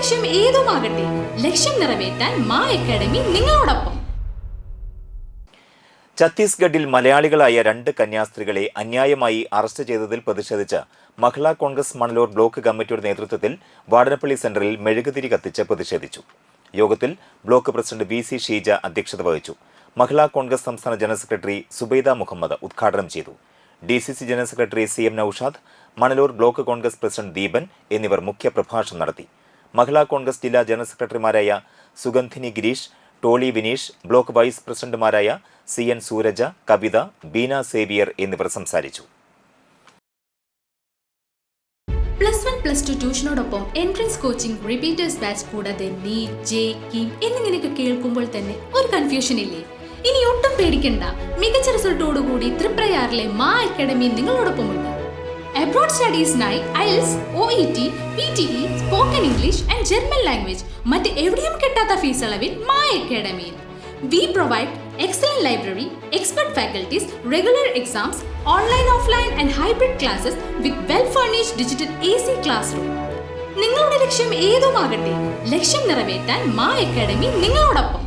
ലക്ഷ്യം ഏതുമാകട്ടെ ലക്ഷ്യം നിറവേറ്റാൻ മാ അക്കാഡമി നിങ്ങളോടൊപ്പം. ഛത്തീസ്ഗഡിൽ മലയാളികളായ രണ്ട് കന്യാസ്ത്രീകളെ അന്യായമായി അറസ്റ്റ് ചെയ്തതിൽ പ്രതിഷേധിച്ച് മഹിളാ കോൺഗ്രസ് മണലൂർ ബ്ലോക്ക് കമ്മിറ്റിയുടെ നേതൃത്വത്തിൽ വാടനപ്പള്ളി സെന്ററിൽ മെഴുകുതിരി കത്തിച്ച് പ്രതിഷേധിച്ചു. യോഗത്തിൽ block president V C Sheeja അധ്യക്ഷത വഹിച്ചു. മഹിളാ കോൺഗ്രസ് സംസ്ഥാന ജനറൽ സെക്രട്ടറി സുബൈദ മുഹമ്മദ് ഉദ്ഘാടനം ചെയ്തു. D C C general secretary C M Naushad Manalur block Congress president Deepan എന്നിവർ മുഖ്യപ്രഭാഷണം നടത്തി. മഹിളാ കോൺഗ്രസ് ജില്ലാ ജനറൽ സെക്രട്ടറിമാരായ സുഗന്ധിനി ഗിരീഷ് ടോളി വിനീഷ് ബ്ലോക്ക് വൈസ് പ്രസിഡന്റുമാരായ സി എൻ സൂരജ കവിത ബീന സേവിയർ എന്നിവർ സംസാരിച്ചു. പ്ലസ് വൺ പ്ലസ് ടു ട്യൂഷനോടൊപ്പം എൻട്രൻസ് കോച്ചിംഗ് റിപ്പീറ്റേഴ്സ് ബാച്ച് കൂടാതെ നീറ്റ് ജെ കിം എന്നിങ്ങനെയൊക്കെ കേൾക്കുമ്പോൾ തന്നെ ഒരു കൺഫ്യൂഷൻ ഇല്ലേ? ഇനി ഒട്ടും പേടിക്കണ്ട. മികച്ച റിസൾട്ടോടുകൂടി ത്രിപ്രയാറിലെ മാ അക്കാഡമി നിങ്ങളോടൊപ്പമുണ്ട്. Abroad സ്റ്റഡീസിനായി IELTS O E T P T E spoken English and German language മറ്റ് എവിടെയും കിട്ടാത്ത ഫീസ് അളവിൽ Ma അക്കാഡമിയിൽ we provide excellent library, expert faculties, regular exams, online, offline and hybrid classes with well-furnished digital AC classroom. നിങ്ങളുടെ ലക്ഷ്യം ഏതുമാകട്ടെ? ലക്ഷ്യം നിറവേറ്റാൻ മാ അക്കാഡമി നിങ്ങളോടൊപ്പം.